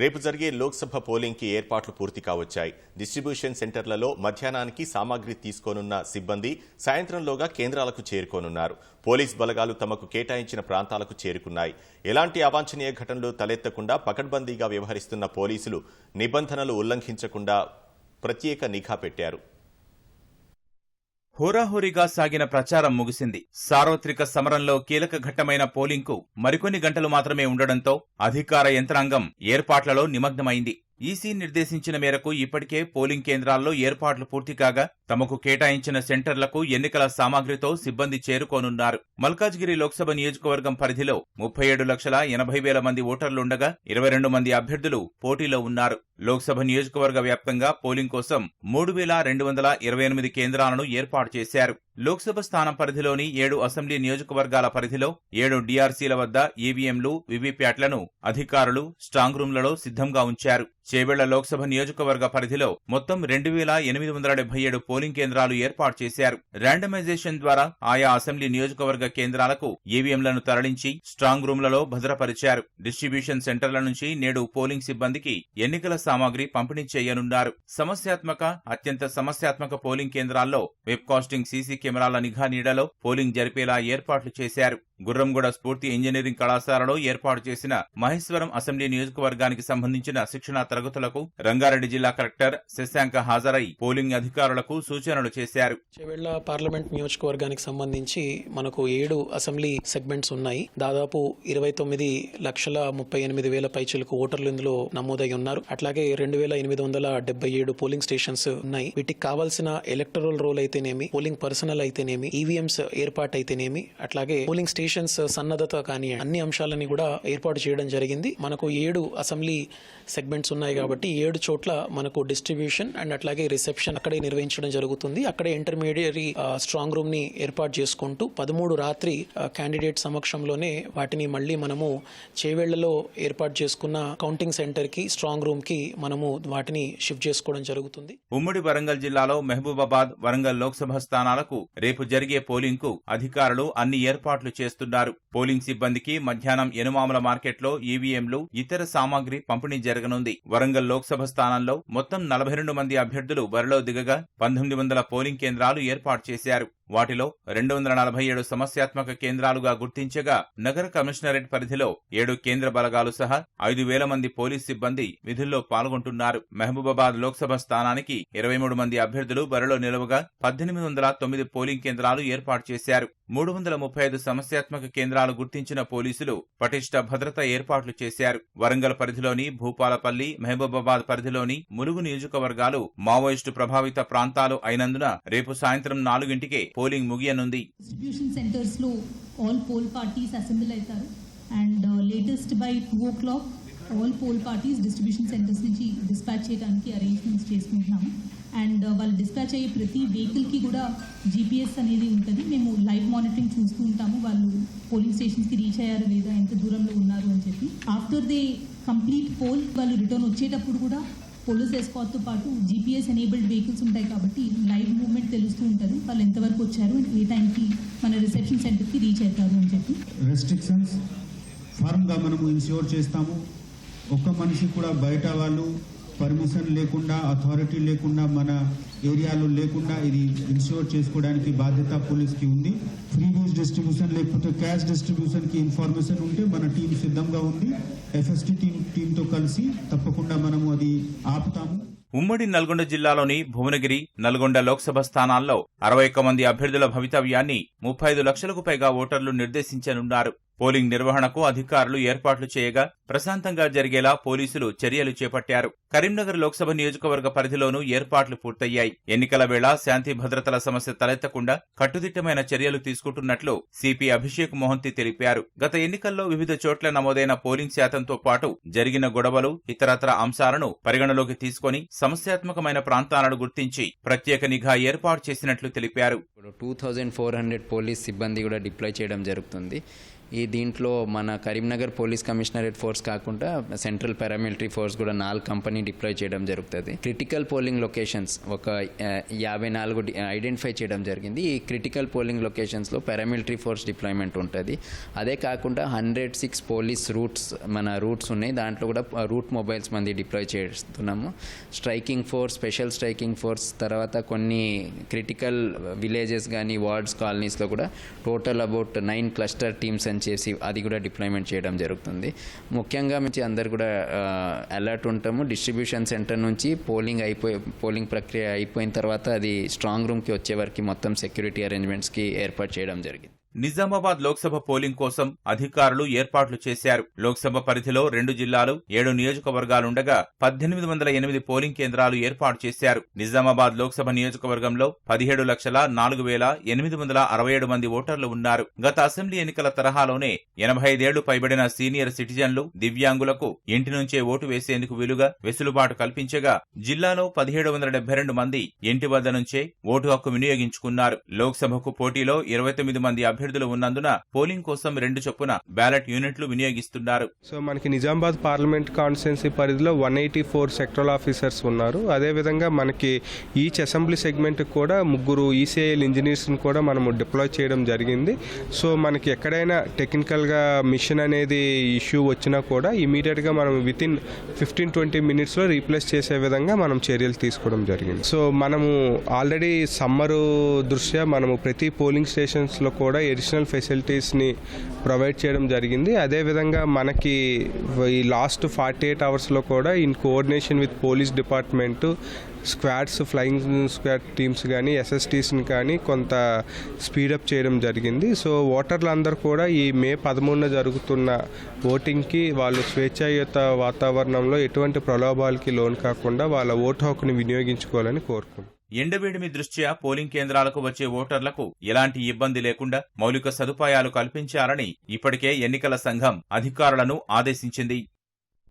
రేపు జరిగే లోక్సభ పోలింగ్కి ఏర్పాట్లు పూర్తి కావచ్చాయి. డిస్ట్రిబ్యూషన్ సెంటర్లలో మధ్యాహ్నానికి సామాగ్రి తీసుకోనున్న సిబ్బంది సాయంత్రంలోగా కేంద్రాలకు చేరుకోనున్నారు. పోలీస్ బలగాలు తమకు కేటాయించిన ప్రాంతాలకు చేరుకున్నాయి. ఎలాంటి అవాంఛనీయ ఘటనలు తలెత్తకుండా పకడ్బందీగా వ్యవహరిస్తున్న పోలీసులు నిబంధనలు ఉల్లంఘించకుండా ప్రత్యేక నిఘా పెట్టారు. హోరాహోరీగా సాగిన ప్రచారం ముగిసింది. సార్వత్రిక సమరంలో కీలక ఘట్టమైన పోలింగ్కు మరికొన్ని గంటలు మాత్రమే ఉండడంతో అధికార యంత్రాంగం ఏర్పాట్లలో నిమగ్నమైంది. ఈసీ నిర్దేశించిన మేరకు ఇప్పటికే పోలింగ్ కేంద్రాల్లో ఏర్పాట్లు పూర్తి కాగా తమకు కేటాయించిన సెంటర్లకు ఎన్నికల సామాగ్రితో సిబ్బంది చేరుకోనున్నారు. మల్కాజ్గిరి లోక్సభ నియోజకవర్గం పరిధిలో ముప్పై ఏడు లక్షల ఎనభై వేల మంది ఓటర్లుండగా ఇరవై రెండు మంది అభ్యర్థులు పోటీలో ఉన్నారు. లోక్సభ నియోజకవర్గ వ్యాప్తంగా పోలింగ్ కోసం మూడు వేల రెండు వందల ఇరవై ఎనిమిది కేంద్రాలను ఏర్పాటు చేశారు. లోక్సభ స్థానం పరిధిలోని ఏడు అసెంబ్లీ నియోజకవర్గాల పరిధిలో ఏడు డిఆర్సీల వద్ద ఈవీఎంలు వివిప్యాట్లను అధికారులు స్ట్రాంగ్ రూమ్లలో సిద్ధంగా ఉంచారు. చేవెళ్ళ లోక్సభ నియోజకవర్గ పరిధిలో మొత్తం రెండు వేల ఎనిమిది వందల డెబ్బై ఏడు పోలింగ్ కేంద్రాలు ఏర్పాటు చేశారు. ర్యాండమైజేషన్ ద్వారా ఆయా అసెంబ్లీ నియోజకవర్గ కేంద్రాలకు ఈవీఎంలను తరలించి స్ట్రాంగ్ రూమ్లలో భద్రపరిచారు. డిస్ట్రిబ్యూషన్ సెంటర్ల నుంచి నేడు పోలింగ్ సిబ్బందికి ఎన్నికల సామాగ్రి పంపిణీ చేయనున్నారు. సమస్యాత్మక అత్యంత సమస్యాత్మక పోలింగ్ కేంద్రాల్లో వెబ్ కాస్టింగ్ సీసీ కెమెరాల నిఘా నీడలో పోలింగ్ జరిపేలా ఏర్పాట్లు చేశారు. గుర్రంగూడ స్ఫూర్తి ఇంజనీరింగ్ కళాశాలలో ఏర్పాటు చేసిన మహేశ్వరం అసెంబ్లీ నియోజకవర్గానికి సంబంధించిన శిక్షణా తరగతులకు రంగారెడ్డి జిల్లా కలెక్టర్ శశాంక హాజరై పోలింగ్ అధికారులకు సూచనలు చేశారు. చెవెళ్ళ పార్లమెంట్ నియోజకవర్గానికి సంబంధించి మనకు ఏడు అసెంబ్లీ సెగ్మెంట్స్ ఉన్నాయి. దాదాపు ఇరవై తొమ్మిది లక్షల ముప్పై ఎనిమిది వేల పైచిలకు ఓటర్లు ఇందులో నమోదై ఉన్నారు. అట్లాగే రెండు వేల ఎనిమిది వందల డెబ్బై ఏడు పోలింగ్ స్టేషన్స్ ఉన్నాయి. వీటికి కావాల్సిన ఎలక్టరల్ రోల్ అయితేనేమి పోలింగ్ పర్సనల్ అయితేనేమి ఈవీఎంస్ ఏర్పాటు అయితేనేమి అట్లాగే పోలింగ్ స్టేషన్ స్టేషన్స్ సన్నద్ధత కానీ అన్ని అంశాలని కూడా ఏర్పాటు చేయడం జరిగింది. మనకు ఏడు అసెంబ్లీ సెగ్మెంట్స్ ఉన్నాయి కాబట్టి ఏడు చోట్ల మనకు డిస్ట్రిబ్యూషన్ అండ్ అట్లాగే రిసెప్షన్ అక్కడే నిర్వహించడం జరుగుతుంది. అక్కడే ఇంటర్మీడియరీ స్ట్రాంగ్ రూమ్ని ఏర్పాటు చేసుకుంటూ పదమూడు రాత్రి క్యాండిడేట్ సమక్షంలోనే వాటిని మళ్ళీ మనము చేవేళ్ళలో ఏర్పాటు చేసుకున్న కౌంటింగ్ సెంటర్కి స్ట్రాంగ్ రూమ్కి మనము వాటిని షిఫ్ట్ చేసుకోవడం జరుగుతుంది. ఉమ్మడి వరంగల్ జిల్లాలో మహబూబాబాద్ వరంగల్ లోక్సభ స్థానాలకు రేపు జరిగే పోలింగ్కు అధికారులు అన్ని ఏర్పాట్లు చేస్తున్నారు. estudar పోలింగ్ సిబ్బందికి మధ్యాహ్నం ఎనుమాముల మార్కెట్లో ఈవీఎంలు ఇతర సామాగ్రి పంపిణీ జరగనుంది. వరంగల్ లోక్సభ స్థానంలో మొత్తం నలభై రెండు మంది అభ్యర్థులు బరిలో దిగగా పంతొమ్మిది వందల పోలింగ్ కేంద్రాలు ఏర్పాటు చేశారు. వాటిలో రెండు వందల నలభై ఏడు సమస్యాత్మక కేంద్రాలుగా గుర్తించగా నగర కమిషనరేట్ పరిధిలో ఏడు కేంద్ర బలగాలు సహా ఐదు వేల మంది పోలీస్ సిబ్బంది విధుల్లో పాల్గొంటున్నారు. మహబూబాబాద్ లోక్సభ స్థానానికి ఇరవై మూడు మంది అభ్యర్థులు బరిలో నిలవగా పద్దెనిమిది వందల తొమ్మిది పోలింగ్ కేంద్రాలు ఏర్పాటు చేశారు. మూడు వందల ముప్పై ఐదు సమస్యాత్మక కేంద్రాలు గుర్తించిన పోలీసులు పటిష్ట భద్రత ఏర్పాట్లు చేశారు. వరంగల్ పరిధిలోని భూపాలపల్లి మహబూబాబాద్ పరిధిలోని ములుగు నియోజకవర్గాలు మావోయిస్టు ప్రభావిత ప్రాంతాలు అయినందున రేపు సాయంత్రం నాలుగింటికే పోలింగ్ ముగియనుంది. డిస్ట్రిబ్యూషన్ సెంటర్స్లో ఆల్ పోల్ పార్టీస్ అసెంబ్ల్ అవుతారు. And latest by two o'clock all poll parties distribution centres నుంచి డిస్పాచ్ చేయడానికి అరేంజ్మెంట్స్ చేసుకుంటున్నాము. అండ్ uh, వాళ్ళు డిస్పాచ్ అయ్యే ప్రతి వెహికల్కి కూడా జీపీఎస్ అనేది ఉంటుంది. మేము లైవ్ మానిటరింగ్ చూస్తూ ఉంటాము. వాళ్ళు పోలింగ్ స్టేషన్స్కి రీచ్ అయ్యారు లేదా ఎంత దూరంలో ఉన్నారు అని చెప్పి. ఆఫ్టర్ దే కంప్లీట్ పోల్ వాళ్ళు రిటర్న్ వచ్చేటప్పుడు కూడా పోలీస్ ఎస్కాట్తో పాటు జీపీఎస్ ఎనేబుల్డ్ వెహికల్స్ ఉంటాయి కాబట్టి లైవ్ మూవ్మెంట్ తెలుస్తూ ఉంటుంది. వాళ్ళు ఎంతవరకు వచ్చారు ఏ టైంకి మన రిసెప్షన్ సెంటర్కి రీచ్ అవుతారు అని చెప్పి. రెస్ట్రిక్షన్స్ ఫార్మ్గా మనము ఇన్ష్యూర్ చేస్తాము. ఒక్క మనిషి కూడా బయట వాళ్ళు పర్మిషన్ లేకుండా అథారిటీ లేకుండా మన ఏరియాలో లేకుండా ఇది ఇన్ష్యూర్ చేసుకోవడానికి బాధ్యత పోలీస్కి ఉంది. ఫ్రీ బూస్ డిస్ట్రిబ్యూషన్ లేకపోతే క్యాష్ డిస్ట్రిబ్యూషన్కి ఇన్ఫర్మేషన్ ఉంటే మన టీం సిద్ధంగా ఉంది. ఎఫ్ఎస్టీ టీం టీంతో కలిసి తప్పకుండా మనము అది ఆపుతాము. ఉమ్మడి నల్గొండ జిల్లాలోని భువనగిరి నల్గొండ లోక్సభ స్థానాల్లో అరవై ఒక్క మంది అభ్యర్థుల భవితవ్యాన్ని ముప్పై ఐదు లక్షలకు పైగా ఓటర్లు నిర్దేశించనున్నారు. పోలింగ్ నిర్వహణకు అధికారులు ఏర్పాట్లు చేయగా ప్రశాంతంగా జరిగేలా పోలీసులు చర్యలు చేపట్టారు. కరీంనగర్ లోక్సభ నియోజకవర్గ పరిధిలోనూ ఏర్పాట్లు పూర్తయ్యాయి. ఎన్నికల వేళ శాంతి భద్రతల సమస్య తలెత్తకుండా కట్టుదిట్టమైన చర్యలు తీసుకుంటున్నట్లు సిపి అభిషేక్ మోహంతి తెలిపారు. గత ఎన్నికల్లో వివిధ చోట్ల నమోదైన పోలింగ్ శాతంతో పాటు జరిగిన గొడవలు ఇతరత్ర అంశాలను పరిగణలోకి తీసుకొని సమస్యాత్మకమైన ప్రాంతాలను గుర్తించి ప్రత్యేక నిఘా ఏర్పాటు చేసినట్లు తెలిపారు. Two thousand four hundred police సిబ్బంది కూడా డిప్లాయ్ చేయడం జరుగుతుంది. ఈ దీంట్లో మన కరీంనగర్ పోలీస్ కమిషనరేట్ ఫోర్స్ కాకుండా సెంట్రల్ పారామిలిటరీ ఫోర్స్ కూడా నాలుగు కంపెనీ డిప్లాయ్ చేయడం జరుగుతుంది. క్రిటికల్ పోలింగ్ లొకేషన్స్ ఒక యాభై నాలుగు ఐడెంటిఫై చేయడం జరిగింది. ఈ క్రిటికల్ పోలింగ్ లొకేషన్స్లో పారామిలిటరీ ఫోర్స్ డిప్లాయ్మెంట్ ఉంటుంది. అదే కాకుండా హండ్రెడ్ సిక్స్ పోలీస్ రూట్స్ మన రూట్స్ ఉన్నాయి. దాంట్లో కూడా రూట్ మొబైల్స్ మంది డిప్లాయ్ చేస్తున్నాము. Striking force special striking force తర్వాత కొన్ని క్రిటికల్ విలేజెస్ కానీ వార్డ్స్ కాలనీస్లో కూడా total about nine cluster teams అని చేసి అది కూడా డిప్లాయ్మెంట్ చేయడం జరుగుతుంది. ముఖ్యంగా మంచి అందరు కూడా అలర్ట్ ఉంటాము. డిస్ట్రిబ్యూషన్ సెంటర్ నుంచి పోలింగ్ అయిపోయి పోలింగ్ ప్రక్రియ అయిపోయిన తర్వాత అది స్ట్రాంగ్ రూమ్కి వచ్చే వరకు మొత్తం సెక్యూరిటీ అరేంజ్మెంట్స్కి ఏర్పాటు చేయడం జరిగింది. నిజామాబాద్ లోక్సభ పోలింగ్ కోసం అధికారులు ఏర్పాట్లు చేశారు. లోక్సభ పరిధిలో రెండు జిల్లాలు ఏడు నియోజకవర్గాలుండగా పద్దెనిమిది వందల ఎనిమిది పోలింగ్ కేంద్రాలు ఏర్పాటు చేశారు. నిజామాబాద్ లోక్సభ నియోజకవర్గంలో పదిహేడు లక్షల నాలుగు వేల ఎనిమిది వందల అరవై ఏడు మంది ఓటర్లు ఉన్నారు. గత అసెంబ్లీ ఎన్నికల తరహాలోనే ఎనభై ఐదేళ్ళు పైబడిన సీనియర్ సిటిజన్లు దివ్యాంగులకు ఇంటి నుంచే ఓటు వేసేందుకు వీలుగా వెసులుబాటు కల్పించగా జిల్లాలో పదిహేడు వందల డెబ్బై రెండు మంది ఇంటి వద్ద నుంచే ఓటు హక్కు వినియోగించుకున్నారు. లోక్సభకు పోటీలో ఇరవై తొమ్మిది మంది అభ్యర్థులు ఉన్నందున పోలింగ్ కోసం రెండు చొప్పున బ్యాలెట్ యూనిట్లు వినియోగిస్తున్నారు. సో మనకి నిజామాబాద్ పార్లమెంట్ కాన్స్టిట్యున్సీ పరిధిలో one eighty four sectoral officers ఉన్నారు. అదేవిధంగా మనకి ఈచ్ అసెంబ్లీ సెగ్మెంట్ కూడా ముగ్గురు ఈసీఐఎల్ ఇంజనీర్స్ని కూడా మనము డిప్లాయ్ చేయడం జరిగింది. సో మనకి ఎక్కడైనా టెక్నికల్గా మిషన్ అనేది ఇష్యూ వచ్చినా కూడా ఇమీడియట్గా మనం విత్ ఇన్ ఫిఫ్టీన్ ట్వంటీ మినిట్స్లో రీప్లేస్ చేసే విధంగా మనం చర్యలు తీసుకోవడం జరిగింది. సో మనము ఆల్రెడీ సమ్మరు దృష్ట్యా మనము ప్రతి పోలింగ్ స్టేషన్స్లో కూడా ఎడిషనల్ ఫెసిలిటీస్ని ప్రొవైడ్ చేయడం జరిగింది. అదేవిధంగా మనకి ఈ లాస్ట్ ఫార్టీ ఎయిట్ అవర్స్లో కూడా in coordination with police department squads flying squad teams కానీ ఎస్ఎస్టీస్ని కానీ కొంత స్పీడప్ చేయడం జరిగింది. సో ఓటర్లు అందరూ కూడా ఈ మే పదమూడున జరుగుతున్న ఓటింగ్కి వాళ్ళు స్వేచ్ఛాయుత వాతావరణంలో ఎటువంటి ప్రలోభాలకి లోన్ కాకుండా వాళ్ళ ఓటు హక్కుని వినియోగించుకోవాలని కోరుకుంటున్నారు ఎండవేడిమి దృష్ట్యా పోలింగ్ కేంద్రాలకు వచ్చే ఓటర్లకు ఎలాంటి ఇబ్బంది లేకుండా మౌలిక సదుపాయాలు కల్పించాలని ఇప్పటికే ఎన్నికల సంఘం అధికారులను ఆదేశించింది.